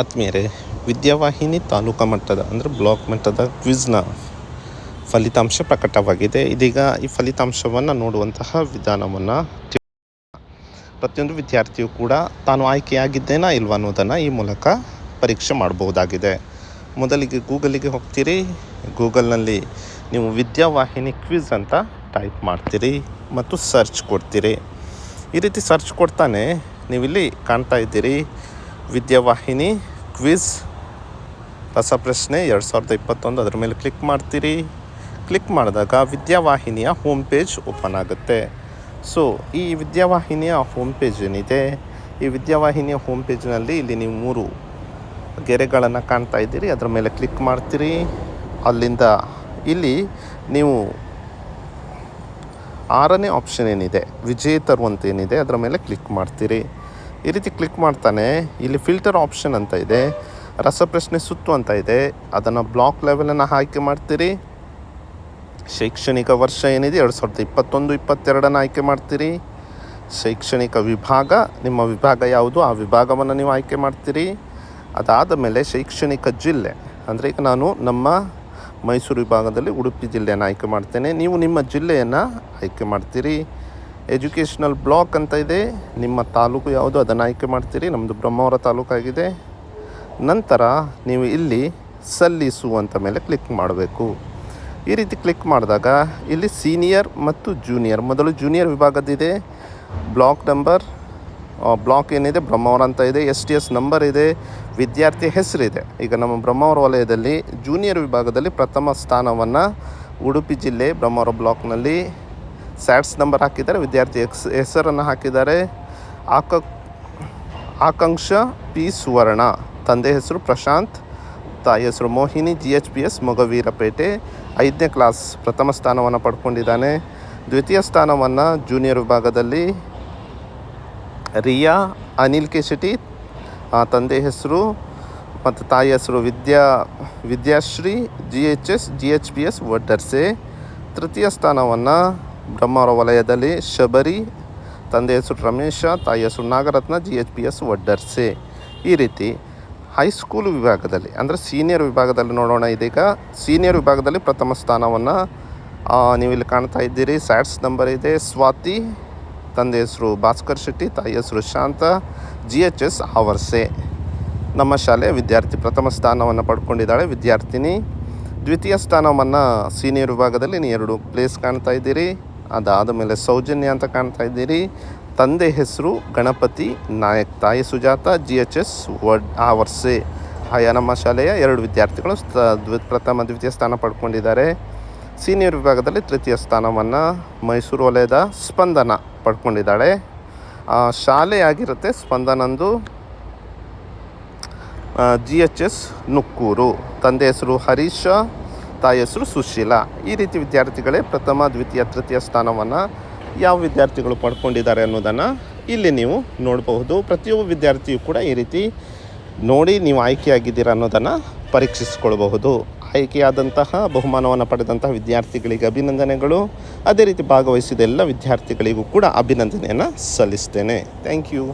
ಆತ್ಮೀಯರೇ, ವಿದ್ಯಾವಾಹಿನಿ ತಾಲೂಕು ಮಟ್ಟದ, ಅಂದರೆ ಬ್ಲಾಕ್ ಮಟ್ಟದ ಕ್ವಿಜ್ನ ಫಲಿತಾಂಶ ಪ್ರಕಟವಾಗಿದೆ. ಇದೀಗ ಈ ಫಲಿತಾಂಶವನ್ನು ನೋಡುವಂತಹ ವಿಧಾನವನ್ನು ಪ್ರತಿಯೊಂದು ವಿದ್ಯಾರ್ಥಿಯು ಕೂಡ ತಾನು ಆಯ್ಕೆಯಾಗಿದ್ದೇನಾ ಇಲ್ವಾ ಅನ್ನೋದನ್ನು ಈ ಮೂಲಕ ಪರೀಕ್ಷೆ ಮಾಡಬಹುದಾಗಿದೆ. ಮೊದಲಿಗೆ ಗೂಗಲಿಗೆ ಹೋಗ್ತೀರಿ. ಗೂಗಲ್ನಲ್ಲಿ ನೀವು ವಿದ್ಯಾವಾಹಿನಿ ಕ್ವಿಜ್ ಅಂತ ಟೈಪ್ ಮಾಡ್ತೀರಿ ಮತ್ತು ಸರ್ಚ್ ಕೊಡ್ತೀರಿ. ಈ ರೀತಿ ಸರ್ಚ್ ಕೊಡ್ತಾನೆ ನೀವಿಲ್ಲಿ ಕಾಣ್ತಾ ಇದ್ದೀರಿ. ವಿದ್ಯಾವಾಹಿನಿ, ಕ್ವಿಜ್, ರಸಪ್ರಶ್ನೆ ಎರಡು ಸಾವಿರದ ಇಪ್ಪತ್ತೊಂದು. ಅದರ ಮೇಲೆ ಕ್ಲಿಕ್ ಮಾಡ್ತೀರಿ. ಕ್ಲಿಕ್ ಮಾಡಿದಾಗ ವಿದ್ಯಾವಾಹಿನಿಯ ಹೋಮ್ ಪೇಜ್ ಓಪನ್ ಆಗುತ್ತೆ. ಸೊ ಈ ವಿದ್ಯಾವಾಹಿನಿಯ ಹೋಮ್ ಪೇಜ್ ಏನಿದೆ? ಈ ವಿದ್ಯಾವಾಹಿನಿಯ ಹೋಮ್ ಪೇಜ್ನಲ್ಲಿ ಇಲ್ಲಿ ನೀವು ಮೂರು ಗೆರೆಗಳನ್ನು ಕಾಣ್ತಾ ಇದ್ದೀರಿ. ಅದರ ಮೇಲೆ ಕ್ಲಿಕ್ ಮಾಡ್ತೀರಿ. ಅಲ್ಲಿಂದ ಇಲ್ಲಿ ನೀವು ಆರನೇ ಆಪ್ಷನ್ ಏನಿದೆ? ವಿಜೇತರು ಅಂತ ಏನಿದೆ? ಅದರ ಮೇಲೆ ಕ್ಲಿಕ್ ಮಾಡ್ತೀರಿ. ಈ ರೀತಿ ಕ್ಲಿಕ್ ಮಾಡ್ತಾನೆ. ಇಲ್ಲಿ ಫಿಲ್ಟರ್ ಆಪ್ಷನ್ ಅಂತ ಇದೆ. ರಸಪ್ರಶ್ನೆ ಸುತ್ತು ಅಂತ ಇದೆ. ಅದನ್ನು ಬ್ಲಾಕ್ ಲೆವೆಲನ್ನು ಆಯ್ಕೆ ಮಾಡ್ತೀರಿ. ಶೈಕ್ಷಣಿಕ ವರ್ಷ ಏನಿದೆ? ಎರಡು ಸಾವಿರದ ಇಪ್ಪತ್ತೊಂದು, ಇಪ್ಪತ್ತೆರಡನ್ನು ಆಯ್ಕೆ ಮಾಡ್ತೀರಿ. ಶೈಕ್ಷಣಿಕ ವಿಭಾಗ, ನಿಮ್ಮ ವಿಭಾಗ ಯಾವುದು? ಆ ವಿಭಾಗವನ್ನು ನೀವು ಆಯ್ಕೆ ಮಾಡ್ತೀರಿ. ಅದಾದ ಮೇಲೆ ಶೈಕ್ಷಣಿಕ ಜಿಲ್ಲೆ. ಅಂದರೆ ಈಗ ನಾನು ನಮ್ಮ ಮೈಸೂರು ವಿಭಾಗದಲ್ಲಿ ಉಡುಪಿ ಜಿಲ್ಲೆಯನ್ನು ಆಯ್ಕೆ ಮಾಡ್ತೇನೆ. ನೀವು ನಿಮ್ಮ ಜಿಲ್ಲೆಯನ್ನು ಆಯ್ಕೆ ಮಾಡ್ತೀರಿ. ಎಜುಕೇಷ್ನಲ್ ಬ್ಲಾಕ್ ಅಂತ ಇದೆ. ನಿಮ್ಮ ತಾಲೂಕು ಯಾವುದು ಅದನ್ನು ಆಯ್ಕೆ ಮಾಡ್ತೀರಿ. ನಮ್ಮದು ಬ್ರಹ್ಮಾವರ ತಾಲೂಕಾಗಿದೆ ನಂತರ ನೀವು ಇಲ್ಲಿ ಸಲ್ಲಿಸು ಅಂತ ಮೇಲೆ ಕ್ಲಿಕ್ ಮಾಡಬೇಕು. ಈ ರೀತಿ ಕ್ಲಿಕ್ ಮಾಡಿದಾಗ ಇಲ್ಲಿ ಸೀನಿಯರ್ ಮತ್ತು ಜೂನಿಯರ್ ಮೊದಲು ಜೂನಿಯರ್ ವಿಭಾಗದಿದೆ ಬ್ಲಾಕ್ ನಂಬರ್ ಬ್ಲಾಕ್ ಏನಿದೆ? ಬ್ರಹ್ಮಾವರ ಅಂತ ಇದೆ. ಎಸ್ ಟಿ ಎಸ್ ನಂಬರ್ ಇದೆ. ವಿದ್ಯಾರ್ಥಿ ಹೆಸರಿದೆ ಈಗ ನಮ್ಮ ಬ್ರಹ್ಮಾವರ ವಲಯದಲ್ಲಿ ಜೂನಿಯರ್ ವಿಭಾಗದಲ್ಲಿ ಪ್ರಥಮ ಸ್ಥಾನವನ್ನು ಉಡುಪಿ ಜಿಲ್ಲೆ ಬ್ರಹ್ಮಾವರ ಬ್ಲಾಕ್ನಲ್ಲಿ ಸ್ಯಾಟ್ಸ್ ನಂಬರ್ ಹಾಕಿದ್ದಾರೆ, ವಿದ್ಯಾರ್ಥಿ ಎಕ್ಸ್, ಹೆಸರನ್ನು ಹಾಕಿದ್ದಾರೆ. ಆಕ, ಆಕಾಂಕ್ಷ ಪಿ ಸುವರ್ಣ, ತಂದೆ ಹೆಸರು ಪ್ರಶಾಂತ್, ತಾಯಿ ಹೆಸರು Mohini G H P S Mogaveerpete, ಐದನೇ ಕ್ಲಾಸ್ ಪ್ರಥಮ ಸ್ಥಾನವನ್ನು ಪಡ್ಕೊಂಡಿದ್ದಾನೆ. ದ್ವಿತೀಯ ಸ್ಥಾನವನ್ನು ಜೂನಿಯರ್ ವಿಭಾಗದಲ್ಲಿ ರಿಯಾ, ಅನಿಲ್ ಕೆ ಶೆಟ್ಟಿ ತಂದೆ ಹೆಸರು ಮತ್ತು ತಾಯಿ ಹೆಸರು Vidya, Vidyashree G H S G H P S Vaddarse. ತೃತೀಯ ಸ್ಥಾನವನ್ನು ಬ್ರಹ್ಮವರ ವಲಯದಲ್ಲಿ ಶಬರಿ, ತಂದೆ ಹೆಸರು ರಮೇಶ, ತಾಯಿ ಹೆಸರು Nagaratna G H P S Vaddarse. ಈ ರೀತಿ ಹೈಸ್ಕೂಲ್ ವಿಭಾಗದಲ್ಲಿ, ಅಂದರೆ ಸೀನಿಯರ್ ವಿಭಾಗದಲ್ಲಿ ನೋಡೋಣ ಇದೀಗ. ಸೀನಿಯರ್ ವಿಭಾಗದಲ್ಲಿ ಪ್ರಥಮ ಸ್ಥಾನವನ್ನು ನೀವು ಇಲ್ಲಿ ಕಾಣ್ತಾ ಇದ್ದೀರಿ. ಸ್ಯಾಟ್ಸ್ ನಂಬರ್ ಇದೆ. ಸ್ವಾತಿ, ತಂದೆ ಹೆಸರು ಭಾಸ್ಕರ್ ಶೆಟ್ಟಿ, ತಾಯಿ ಹೆಸರು Shanta G H S Avarse. ನಮ್ಮ ಶಾಲೆಯ ವಿದ್ಯಾರ್ಥಿ ಪ್ರಥಮ ಸ್ಥಾನವನ್ನು ಪಡ್ಕೊಂಡಿದ್ದಾಳೆ. ವಿದ್ಯಾರ್ಥಿನಿ, ದ್ವಿತೀಯ ಸ್ಥಾನವನ್ನು ಸೀನಿಯರ್ ವಿಭಾಗದಲ್ಲಿ ನೀವು ಎರಡು ಪ್ಲೇಸ್ ಕಾಣ್ತಾ ಇದ್ದೀರಿ. ಅದಾದ ಮೇಲೆ ಸೌಜನ್ಯ ಅಂತ ಕಾಣ್ತಾ ಇದ್ದೀರಿ. ತಂದೆ ಹೆಸರು ಗಣಪತಿ ನಾಯಕ್, ತಾಯಿ ಸುಜಾತ ಜಿ ಎಚ್ ಎಸ್ ವಡ್ ಆವರ್ಸೆ ಆಯಾ ನಮ್ಮ ಶಾಲೆಯ ಎರಡು ವಿದ್ಯಾರ್ಥಿಗಳು ಪ್ರಥಮ ದ್ವಿತೀಯ ಸ್ಥಾನ ಪಡ್ಕೊಂಡಿದ್ದಾರೆ. ಸೀನಿಯರ್ ವಿಭಾಗದಲ್ಲಿ ತೃತೀಯ ಸ್ಥಾನವನ್ನು ಮೈಸೂರು ವಲಯದ ಸ್ಪಂದನ ಪಡ್ಕೊಂಡಿದ್ದಾಳೆ. ಶಾಲೆ ಆಗಿರುತ್ತೆ ಸ್ಪಂದನಂದು ಜಿ ಎಚ್ ಎಸ್ ನುಕ್ಕೂರು. ತಂದೆ ಹೆಸರು ಹರೀಶ ತಾಯಿ ಹೆಸರು ಸುಶೀಲ. ಈ ರೀತಿ ವಿದ್ಯಾರ್ಥಿಗಳೇ ಪ್ರಥಮ, ದ್ವಿತೀಯ, ತೃತೀಯ ಸ್ಥಾನವನ್ನು ಯಾವ ವಿದ್ಯಾರ್ಥಿಗಳು ಪಡ್ಕೊಂಡಿದ್ದಾರೆ ಅನ್ನೋದನ್ನು ಇಲ್ಲಿ ನೀವು ನೋಡಬಹುದು. ಪ್ರತಿಯೊಬ್ಬ ವಿದ್ಯಾರ್ಥಿಯು ಕೂಡ ಈ ರೀತಿ ನೋಡಿ ನೀವು ಆಯ್ಕೆಯಾಗಿದ್ದೀರಾ ಅನ್ನೋದನ್ನು ಪರೀಕ್ಷಿಸಿಕೊಳ್ಬಹುದು. ಆಯ್ಕೆಯಾದಂತಹ, ಬಹುಮಾನವನ್ನು ಪಡೆದಂತಹ ವಿದ್ಯಾರ್ಥಿಗಳಿಗೆ ಅಭಿನಂದನೆಗಳು. ಅದೇ ರೀತಿ ಭಾಗವಹಿಸಿದ ಎಲ್ಲ ವಿದ್ಯಾರ್ಥಿಗಳಿಗೂ ಕೂಡ ಅಭಿನಂದನೆಯನ್ನು ಸಲ್ಲಿಸ್ತೇನೆ. Thank you.